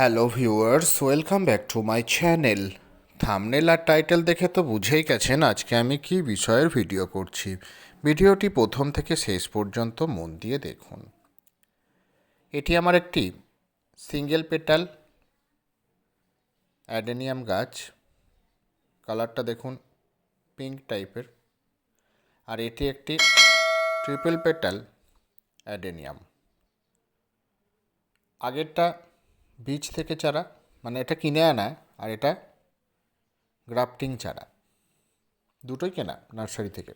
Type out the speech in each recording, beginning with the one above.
Hello viewers, welcome back to my channel. Thumbnail R title দেখে তো বুঝেই গেছেন আজকে আমি কি বিষয়ের ভিডিও করছি। ভিডিওটি প্রথম থেকে শেষ পর্যন্ত মন দিয়ে দেখুন। এটি আমার একটি সিঙ্গেল পেটাল অ্যাডেনিয়াম গাছ। কালারটা দেখুন পিঙ্ক টাইপের। আর এটি একটি ট্রিপল পেটাল অ্যাডেনিয়াম। আগেরটা বীজ থেকে চারা মানে এটা কিনে আনা আর এটা গ্রাফটিং চারা, দুটোই কেনা নার্সারি থেকে।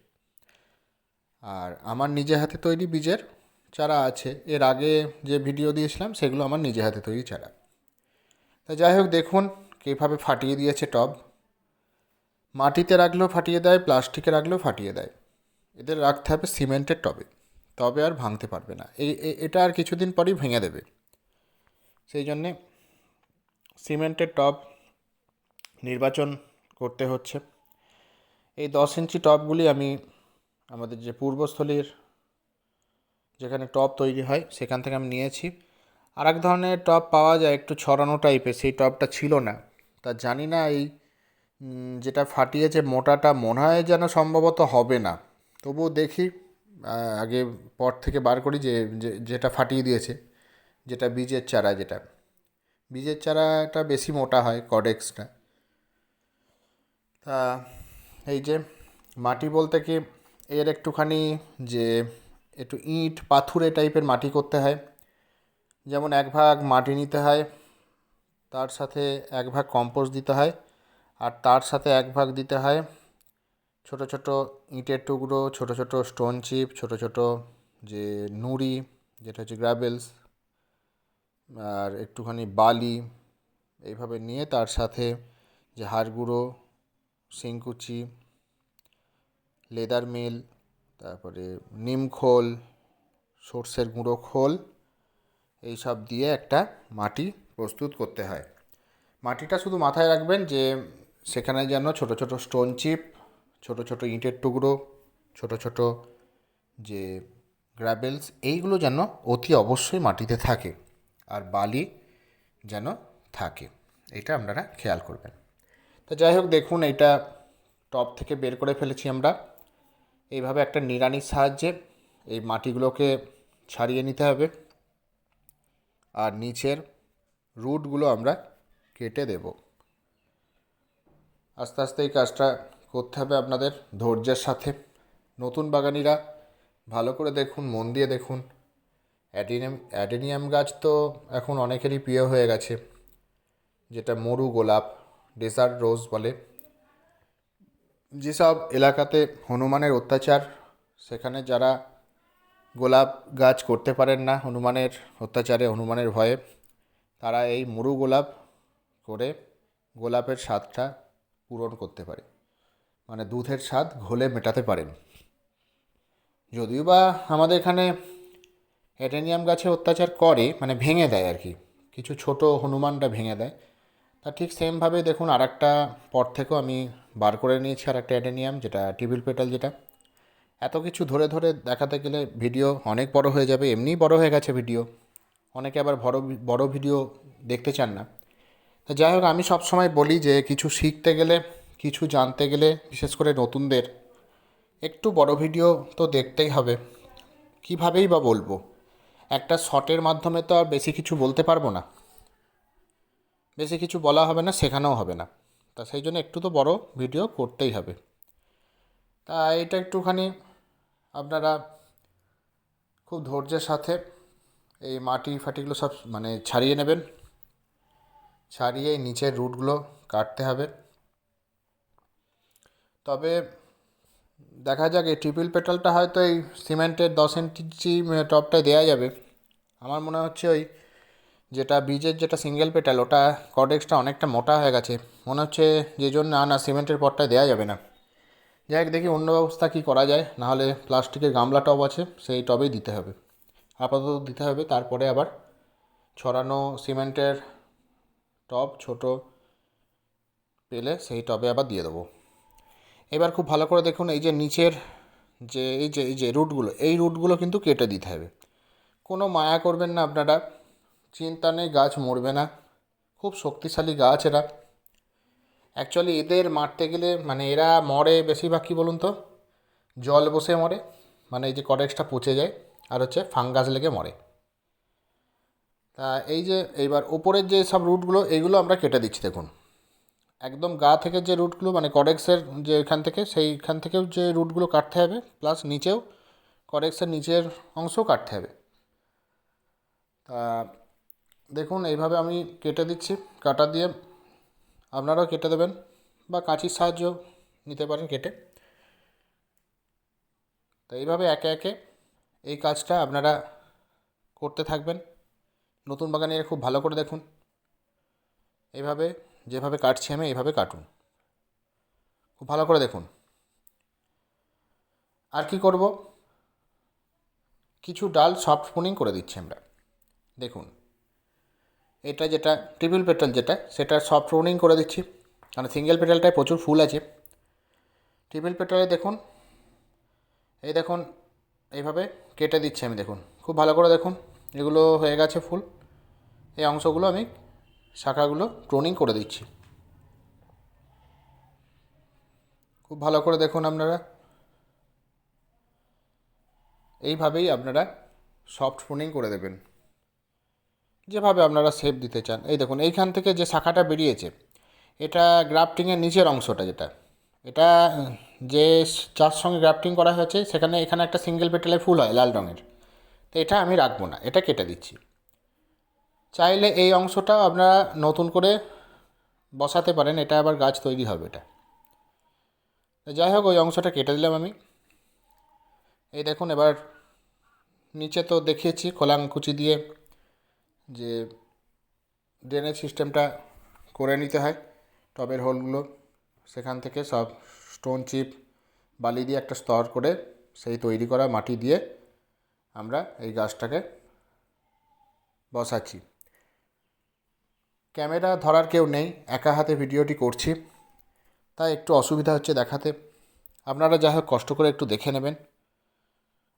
আর আমার নিজে হাতে তৈরি বীজের চারা আছে, এর আগে যে ভিডিও দিয়েছিলাম সেগুলো আমার নিজে হাতে তৈরি চারা। তা যাই হোক, দেখুন কীভাবে ফাটিয়ে দিয়েছে টব। মাটিতে রাখলেও ফাটিয়ে দেয়, প্লাস্টিকে রাখলেও ফাটিয়ে দেয়। এদের রাখতে হবে সিমেন্টের টবে, তবে আর ভাঙতে পারবে না। এই এটা আর কিছুদিন পরেই ভেঙে দেবে। সেই জন্যে সিমেন্টের টব নির্বাচন করতে হচ্ছে। এই দশ ইঞ্চি টবগুলি আমি আমাদের যে পূর্বস্থলীর যেখানে টব তৈরি হয়, সেখান থেকে আমি নিয়েছি। আর এক ধরনের টব পাওয়া যায় একটু ছড়ানো টাইপের সেই টবটা ছিল না। তা জানি না এই যেটা ফাটিয়েছে মোটাটা মনে হয় যেন সম্ভবত হবে না। তবুও দেখি আগে পট থেকে বার করি যে- যেটা ফাটিয়ে দিয়েছে। যেটা বীজের চারা যেটা। বীজের চারাটা বেশি মোটা হয় কডেক্সটা। তা এই যে মাটি বলতে কি, এর একটুখানি যে একটু ইট পাথুরে টাইপের মাটি করতে হয়। যেমন এক ভাগ মাটি নিতে হয়, তার সাথে এক ভাগ কম্পোস্ট দিতে হয়, আর তার সাথে এক ভাগ দিতে হয় ছোট ছোট ইটের টুকরো, ছোট ছোট স্টোন চিপ, ছোট ছোট যে নুড়ি, যেটা হচ্ছে গ্রাভেলস আর একটুখানি বালি এইভাবে নিয়ে তার সাথে যে হাড় গুঁড়ো শিংকুচি, লেদার মিল, তারপরে নিম খোল, সর্ষের গুঁড়ো খোল এই সব দিয়ে একটা মাটি প্রস্তুত করতে হয়। মাটিটা শুধু মাথায় রাখবেন যে সেখানে যেন ছোট ছোট স্টোন চিপ, ছোট ছোট ইঁটের টুকরো, ছোট ছোট যে গ্রাভেলস এইগুলো যেন অতি অবশ্যই মাটিতে থাকে। আর বালি যেন থাকে। এটা আপনারা খেয়াল করবেন। তো যাই হোক, দেখুন এইটা টপ থেকে বের করে ফেলেছি আমরা। এইভাবে একটা নিড়ানির সাহায্যে এই মাটিগুলোকে ছাড়িয়ে নিতে হবে। আর নিচের রুটগুলো আমরা কেটে দেব। আস্তে আস্তে এই কাজটা করতে হবে আপনাদের ধৈর্যের সাথে। নতুন বাগানিরা ভালো করে দেখুন, মন দিয়ে দেখুন। অ্যাডিনিয়াম অ্যাডেনিয়াম গাছ তো এখন অনেকেরই প্রিয় হয়ে গেছে। যেটা মরু গোলাপ, ডেজার্ট রোজ বলে। যেসব এলাকাতে হনুমানের অত্যাচার, সেখানে যারা গোলাপ গাছ করতে পারেন না হনুমানের অত্যাচারে, হনুমানের ভয়ে, তারা এই মরু গোলাপ করে গোলাপের স্বাদটা পূরণ করতে পারে। মানে দুধের স্বাদ ঘোলে মেটাতে পারেন। যদিও বা আমাদের এখানে অ্যাডেনিয়াম গাছে অত্যাচার করে মানে ভেঙে দেয় আর কি। কিছু ছোট হনুমানটা ভেঙে দেয়। তা ঠিক সেমভাবে দেখুন আর একটা পট থেকেও আমি বার করে নিয়েছি আর একটা অ্যাডেনিয়াম যেটা টিবিল পেটাল যেটা। এত কিছু ধরে ধরে দেখাতে গেলে ভিডিও অনেক বড় হয়ে যাবে, এমনিই বড় হয়ে গেছে ভিডিও। অনেকে আবার বড় বড় ভিডিও দেখতে চান না। তা যাই হোক, আমি সবসময় বলি যে কিছু শিখতে গেলে, কিছু জানতে গেলে, বিশেষ করে নতুনদের, একটু বড় ভিডিও তো দেখতেই হবে। কীভাবেই বা বলব? একটা শটের মাধ্যমে তো আর বেশি কিছু বলতে পারব না। বেশি কিছু বলা হবে না, শেখানোও হবে না। তা সেই জন্য একটু তো বড় ভিডিও করতেই হবে। তা এটা একটুখানি আপনারা খুব ধৈর্যের সাথে এই মাটি ফাটিগুলো সব মানে ছাড়িয়ে নেবেন। ছাড়িয়ে নিচের রুটগুলো কাটতে হবে। তবে দেখা যাক এই ট্রিপল পেটালটা হয়তো এই সিমেন্টের দশ ইঞ্চি টপটায় দেওয়া যাবে। আমার মনে হচ্ছে ওই যেটা বীজের যেটা সিঙ্গেল পেটাল ওটা কডেক্সটা অনেকটা মোটা হয়ে গেছে। মনে হচ্ছে যে জন্য না না, সিমেন্টের পটটায় দেওয়া যাবে না। যাই দেখি অন্য ব্যবস্থা কী করা যায়। নাহলে প্লাস্টিকের গামলা টব আছে, সেই টবেই দিতে হবে। আপাতত দিতে হবে, তারপরে আবার ছড়ানো সিমেন্টের টব, ছোট পেলে সেই টবে আবার দিয়ে দেবো। এবার খুব ভালো করে দেখুন, এই যে নিচের যে, এই যে এই যে রুটগুলো এই রুটগুলো কিন্তু কেটে দিতে হবে। কোনো মায়া করবেন না আপনারা। চিন্তা নেই, গাছ মরবে না। খুব শক্তিশালী গাছ এরা। অ্যাকচুয়ালি এদের মারতে গেলে মানে এরা মরে বেশিরভাগ কী বলুন তো? জল বসে মরে মানে এই যে কটেক্সটা পচে যায়, আর হচ্ছে ফাঙ্গাস লেগে মরে। তা এই যে এইবার ওপরের যে সব রুটগুলো, এইগুলো আমরা কেটে দিচ্ছি, দেখুন। একদম গা থেকে যে রুটগুলো মানে কডেক্সের যে এখান থেকে, সেইখান থেকেও যে রুটগুলো কাটতে হবে, প্লাস নিচেও কডেক্সের নিচের অংশও কাটতে হবে। তা দেখুন, এইভাবে আমি কেটে দিচ্ছি, কাটা দিয়ে আপনারাও কেটে দেবেন বা কাঁচির সাহায্য নিতে পারেন কেটে। তো এইভাবে একে একে এই কাজটা আপনারা করতে থাকবেন। নতুন বাগানের খুব ভালো করে দেখুন। এইভাবে যেভাবে কাটছি আমি, এইভাবে কাটুন। খুব ভালো করে দেখুন। আর কি করব? কিছু ডাল সফট স্পুনিং করে দিচ্ছি আমরা। দেখুন। এটা যেটা ট্রিপল পেটাল যেটা, সেটা সফট রোনিং করে দিচ্ছি। কারণ সিঙ্গেল পেটালটায় প্রচুর ফুল আছে। ট্রিপল পেটালে দেখুন, এই দেখুন, এইভাবে কেটে দিচ্ছি আমি, দেখুন। খুব ভালো করে দেখুন, এগুলো হয়ে গেছে ফুল। এই অংশগুলো আমি শাখাগুলো প্রোনিং করে দিচ্ছি। খুব ভালো করে দেখুন আপনারা। এইভাবেই আপনারা সফট প্রোনিং করে দেবেন। যেভাবে আপনারা শেপ দিতে চান। এই দেখুন, এইখান থেকে যে শাখাটা বেরিয়েছে, এটা গ্রাফটিংয়ের নিচের অংশটা যেটা। এটা, যে যার সঙ্গে গ্রাফটিং করা হয়েছে, সেখানে এখানে একটা সিঙ্গেল পেটেলে ফুল হয়, লাল রঙের। তো এটা আমি রাখব না, এটা কেটে দিচ্ছি। চাইলে এই অংশটা আপনারা নতুন করে বসাতে পারেন, এটা আবার গাছ তৈরি হবে এটা। যাই হোক, ওই অংশটা কেটে দিলাম আমি। এই দেখুন, এবার নিচে তো দেখিয়েছি খোলাঙ্কুচি দিয়ে। যে ড্রেনেজ সিস্টেমটা করে নিতে হয়, টবের হোলগুলো, সেখান থেকে সব স্টোন চিপ বালি দিয়ে একটা স্তর করে সেই তৈরি করা মাটি দিয়ে আমরা এই গাছটাকে বসাচ্ছি। ক্যামেরা ধরার কেউ নেই, একা হাতে ভিডিওটি করছি, তাই একটু অসুবিধা হচ্ছে দেখাতে। আপনারা যা হোক কষ্ট করে একটু দেখে নেবেন।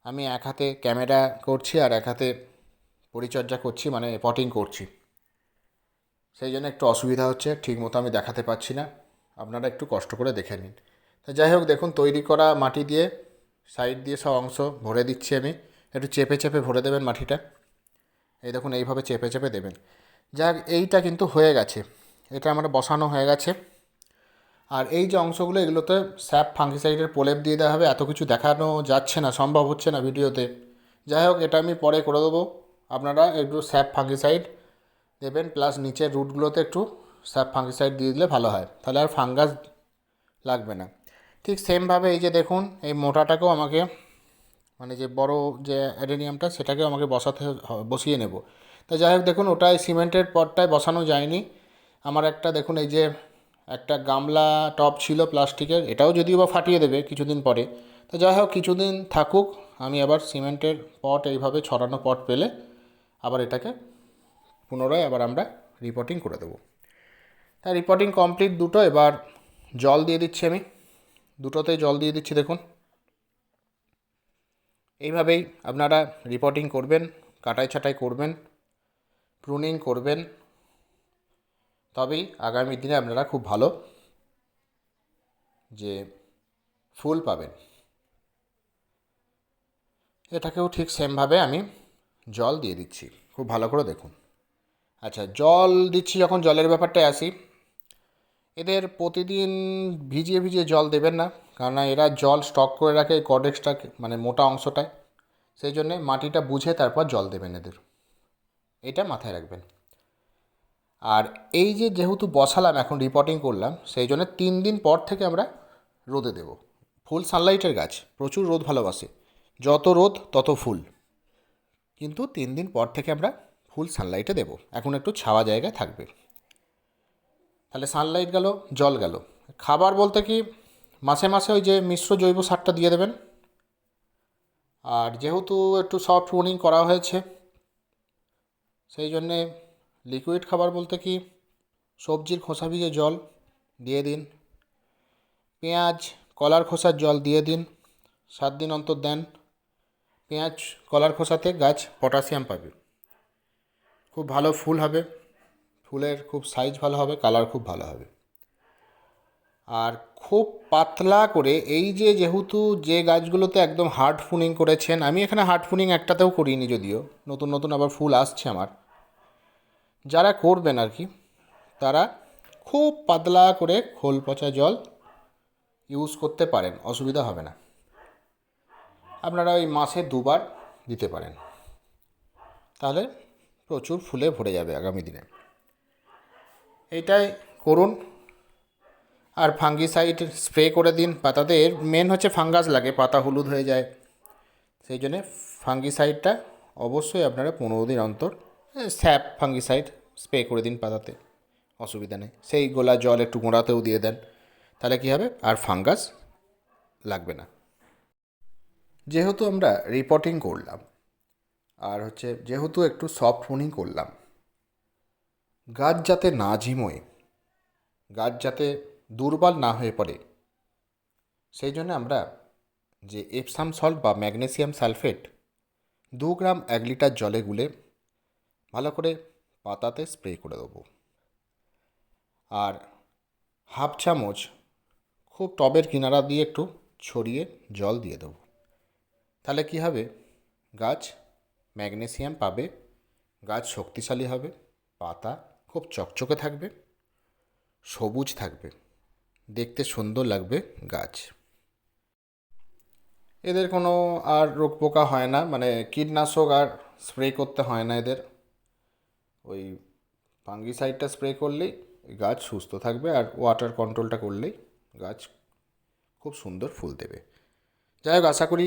আমি এক হাতে ক্যামেরা করছি আর এক হাতে পরিচর্যা করছি মানে পটিং করছি। সেই জন্য একটু অসুবিধা হচ্ছে ঠিক মতো আমি দেখাতে পাচ্ছি না। আপনারা একটু কষ্ট করে দেখে নিন। তা যাই হোক, দেখুন, তৈরি করা মাটি দিয়ে সাইড দিয়ে সব অংশ ভরে দিচ্ছি আমি। একটু চেপে চেপে ভরে দেবেন মাটিটা। এই দেখুন, এইভাবে চেপে চেপে দেবেন। যাক, এইটা কিন্তু হয়ে গেছে। এটা আমার বসানো হয়ে গেছে। আর এই যে অংশগুলো, এগুলোতে স্যাপ ফাঙ্গিসাইডের প্রলেপ দিয়ে দেওয়া হবে, এত কিছু দেখানো যাচ্ছে না, সম্ভব হচ্ছে না ভিডিওতে। যাই হোক, এটা আমি পরে করে দেবো। আপনারা একটু স্যাপ ফাঙ্গিসাইড দেবেন প্লাস নিচের রুটগুলোতে একটু স্যাপ ফাঙ্গিসাইড দিয়ে দিলে ভালো হয়। তাহলে আর ফাঙ্গাস লাগবে না। ঠিক সেমভাবে এই যে দেখুন, এই মোটাটাকেও আমাকে মানে যে বড় যে অ্যাডেনিয়ামটা সেটাকেও আমাকে বসাতে বসিয়ে নেব। তা যাই হোক, দেখুন ওটাই সিমেন্টের পটটায় বসানো যায়নি। আমার একটা দেখুন, এই যে একটা গামলা টপ ছিল প্লাস্টিকের এটাও যদিও বা ফাটিয়ে দেবে কিছুদিন পরে। তো যাই হোক, কিছুদিন থাকুক, আমি আবার সিমেন্টের পট এইভাবে ছড়ানো পট পেলে আবার এটাকে পুনরায় আবার আমরা রিপোর্টিং করে দেবো। তা রিপোর্টিং কমপ্লিট দুটো, এবার জল দিয়ে দিচ্ছি আমি। দুটোতেই জল দিয়ে দিচ্ছি, দেখুন। এইভাবেই আপনারা রিপোর্টিং করবেন, কাটাই ছাটাই করবেন প্রুনিং করবেন। তবেই আগামী দিনে আপনারা খুব ভালো যে ফুল পাবেন। এটাকেও ঠিক সেমভাবে আমি জল দিয়ে দিচ্ছি। খুব ভালো করে দেখুন। আচ্ছা জল দিচ্ছি যখন জলের ব্যাপারটায় আসি। এদের প্রতিদিন ভিজিয়ে ভিজিয়ে জল দেবেন না কারণ এরা জল স্টক করে রাখে কডেক্সটাকে মানে মোটা অংশটায়। সেই জন্যে মাটিটা বুঝে তারপর জল দেবেন এদের। এটা মাথায় রাখবেন। আর এই যে যেহেতু বসালাম, এখন রিপোর্টিং করলাম, সেই জন্য তিন দিন পর থেকে আমরা রোদে দেব। ফুল সানলাইটের গাছ, প্রচুর রোদ ভালোবাসে। যত রোদ, তত ফুল। কিন্তু তিন দিন পর থেকে আমরা ফুল সানলাইটে দেব। এখন একটু ছাওয়া জায়গায় থাকবে। তাহলে সানলাইট গেল, জল গেল। খাবার বলতে কি, মাসে মাসে ওই যে মিশ্র জৈব সারটা দিয়ে দেবেন। আর যেহেতু একটু সফট প্রুনিং করা হয়েছে, সেই জন্যে লিকুইড খাবার বলতে কি, সবজির খোসা ভিজে জল দিয়ে দিন। পেঁয়াজ, কলার খোসার জল দিয়ে দিন। সাত দিন অন্তর দেন। পেঁয়াজ, কলার খোসাতে গাছ, পটাশিয়াম পাবে। খুব ভালো ফুল হবে। ফুলের খুব সাইজ ভালো হবে কালার খুব ভালো হবে। আর খুব পাতলা করে, এই যে যেহেতু যে গাছগুলোতে একদম হার্ড ফুনিং করেছেন, আমি এখানে হার্ড ফুনিং একটাতেও করিনি যদিও, নতুন নতুন আবার ফুল আসছে আমার। যারা করবেন আর কি, তারা খুব পাতলা করে খোল পচা জল ইউজ করতে পারেন, অসুবিধা হবে না। আপনারা ওই মাসে দুবার দিতে পারেন। তাহলে প্রচুর ফুলে ভরে যাবে আগামী দিনে। এইটাই করুন। আর ফাঙ্গিসাইড স্প্রে করে দিন। পাতাতে এর মেন হচ্ছে ফাঙ্গাস লাগে, পাতা হলুদ হয়ে যায়। সেই জন্যে ফাঙ্গিসাইডটা অবশ্যই আপনারা পনেরো দিন অন্তর স্যাপ ফাঙ্গিসাইড স্প্রে করে দিন পাতাতে। অসুবিধা নেই। সেই গোলা জল একটু গোড়াতেও দিয়ে দেন। তাহলে কী হবে? আর ফাঙ্গাস লাগবে না। যেহেতু আমরা রিপোর্টিং করলাম, আর হচ্ছে যেহেতু একটু সফট ফোনিং করলাম, গাছ যাতে না ঝিমোয়, গাছ যাতে দুর্বল না হয়ে পড়ে, সেই জন্য আমরা যে এপসাম সল্ট বা ম্যাগনেসিয়াম সালফেট দু গ্রাম এক লিটার জলে গুলে ভালো করে পাতাতে স্প্রে করে দেবো। আর হাফ চামচ খুব টবের কিনারা দিয়ে একটু ছড়িয়ে জল দিয়ে দেবো। তাহলে কী হবে? গাছ ম্যাগনেসিয়াম পাবে, গাছ শক্তিশালী হবে, পাতা খুব চকচকে থাকবে, সবুজ থাকবে, দেখতে সুন্দর লাগবে গাছ। এদের কোনো আর রোগ পোকা হয় না মানে কীটনাশক আর স্প্রে করতে হয় না এদের। ওই ফাঙ্গিসাইডটা স্প্রে করলেই গাছ সুস্থ থাকবে আর ওয়াটার কন্ট্রোলটা করলেই গাছ খুব সুন্দর ফুল দেবে। যাই হোক, আশা করি